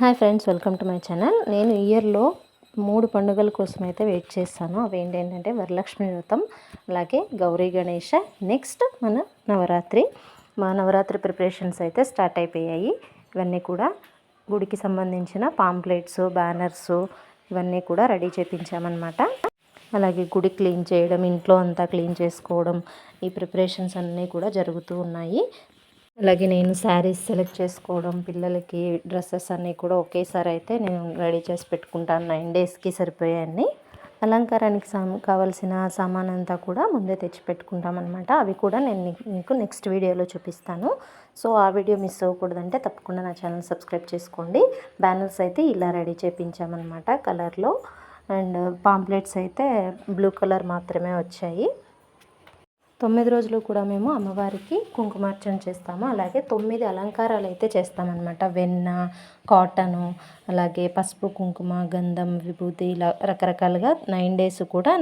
Hi friends welcome to my channel. నేను ఇయర్లో మూడు పండుగల కోసం అయితే వెయిట్ చేస్తాను. అవి ఏంటంటే వరలక్ష్మి వ్రతం అలాగే గౌరీ గణేష నెక్స్ట్ మన నవరాత్రి. మా నవరాత్రి ప్రిపరేషన్స్ అయితే స్టార్ట్ అయిపోయాయి. ఇవన్నీ కూడా గుడికి సంబంధించిన పాంప్లెట్స్ బ్యానర్స్ ఇవన్నీ కూడా రెడీ చేయించామన్నమాట అలాగే గుడి క్లీన్ చేయడం ఇంట్లో అంతా క్లీన్ చేసుకోవడం ఈ ప్రిపరేషన్స్ అన్నీ కూడా జరుగుతూ ఉన్నాయి. అలాగే నేను శారీస్ సెలెక్ట్ చేసుకోవడం పిల్లలకి డ్రెస్సెస్ అన్నీ కూడా ఒకేసారి అయితే నేను రెడీ చేసి పెట్టుకుంటాను. నైన్ డేస్కి సరిపోయాయన్ని. అలంకారానికి సా కావాల్సిన సామాన్ అంతా కూడా ముందే తెచ్చి పెట్టుకుంటాం అనమాట అవి కూడా నేను మీకు నెక్స్ట్ వీడియోలో చూపిస్తాను. సో ఆ వీడియో మిస్ అవ్వకూడదంటే తప్పకుండా నా ఛానల్ సబ్స్క్రైబ్ చేసుకోండి. బ్యానర్స్ అయితే ఇలా రెడీ చేయించామన్నమాట కలర్లో. అండ్ పాంప్లెట్స్ అయితే బ్లూ కలర్ మాత్రమే వచ్చాయి. తొమ్మిది రోజులు కూడా మేము అమ్మవారికి కుంకుమార్చన చేస్తాము. అలాగే తొమ్మిది అలంకారాలు అయితే చేస్తామన్నమాట. వెన్న కాటను అలాగే పసుపు కుంకుమ గంధం విభూతి ఇలా రకరకాలుగా నైన్ డేస్ కూడా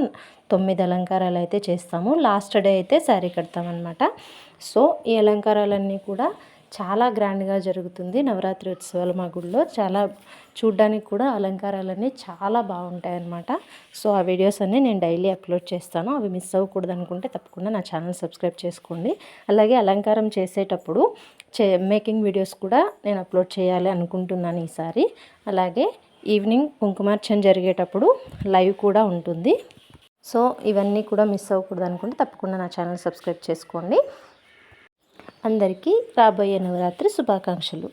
తొమ్మిది అలంకారాలు అయితే చేస్తాము. లాస్ట్ డే అయితే శారీ కడతామన్నమాట. సో ఈ అలంకారాలన్నీ కూడా చాలా గ్రాండ్గా జరుగుతుంది. నవరాత్రి ఉత్సవాలు మా గుడిలో చాలా చూడ్డానికి కూడా అలంకారాలన్నీ చాలా బాగుంటాయి అన్నమాట సో ఆ వీడియోస్ అన్నీ నేను డైలీ అప్లోడ్ చేస్తాను. అవి మిస్ అవ్వకూడదు అనుకుంటే తప్పకుండా నా ఛానల్ సబ్స్క్రైబ్ చేసుకోండి. అలాగే అలంకారం చేసేటప్పుడు చే మేకింగ్ వీడియోస్ కూడా నేను అప్లోడ్ చేయాలి అనుకుంటున్నాను ఈసారి. అలాగే ఈవినింగ్ కుంకుమార్చన జరిగేటప్పుడు లైవ్ కూడా ఉంటుంది. సో ఇవన్నీ కూడా మిస్ అవ్వకూడదు అనుకుంటే తప్పకుండా నా ఛానల్ సబ్స్క్రైబ్ చేసుకోండి. అందరికీ రాబోయే నవరాత్రి శుభాకాంక్షలు.